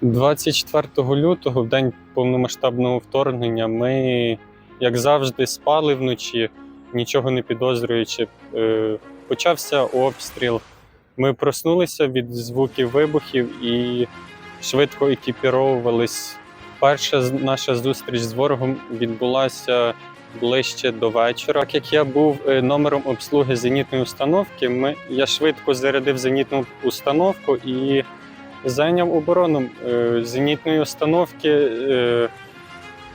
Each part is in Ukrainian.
24 лютого, в день повномасштабного вторгнення, ми, як завжди, спали вночі, нічого не підозрюючи. Е, Почався обстріл. Ми проснулися від звуків вибухів і швидко екіпіровувались. Перша наша зустріч з ворогом відбулася ближче до вечора. Так як я був е, номером обслуги зенітної установки, ми, я швидко зарядив зенітну установку і зайняв оборону е, зенітної установки. Е,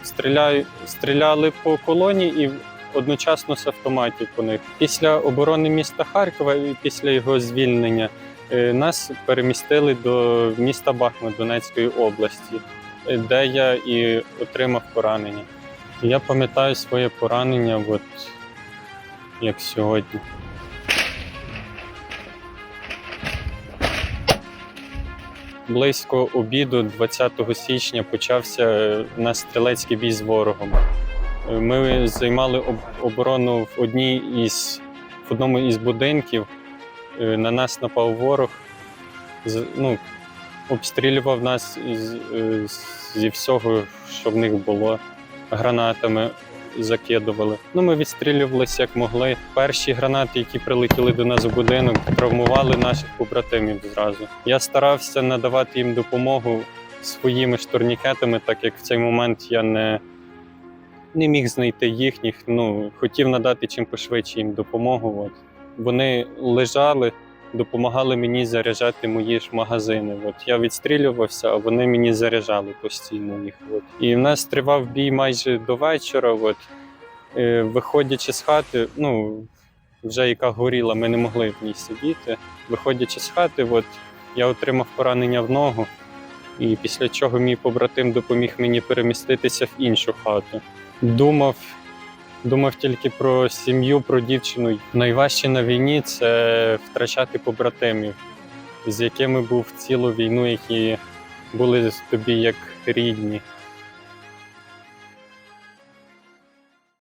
стріляю, стріляли по колоні і одночасно з автоматів по них. Після оборони міста Харкова і після його звільнення е, нас перемістили до міста Бахмут Донецької області, де я і отримав поранення. Я пам'ятаю своє поранення, от як сьогодні. Близько обіду 20 січня почався е, у нас стрілецький бій з ворогом. Е, Ми займали об- оборону в одній із в одному із будинків. Е, На нас напав ворог, ну, обстрілював нас із, зі всього, що в них було, гранатами закидували. Ну, ми відстрілювалися як могли. Перші гранати, які прилетіли до нас у будинок, травмували наших побратимів зразу. Я старався надавати їм допомогу своїми ж турнікетами, так як в цей момент я не, не міг знайти їхніх. Ну, хотів надати чим пошвидше їм допомогу. От. Вони лежали, допомагали мені заряджати мої ж магазини. От я відстрілювався, а вони мені заряджали постійно їх. От. І в нас тривав бій майже до вечора. От. Е, Виходячи з хати, ну вже яка горіла, ми не могли в ній сидіти. Виходячи з хати, от я отримав поранення в ногу, і після чого мій побратим допоміг мені переміститися в іншу хату. Думав, думав тільки про сім'ю, про дівчину. Найважче на війні це втрачати побратимів, з якими був цілу війну, які були тобі як рідні.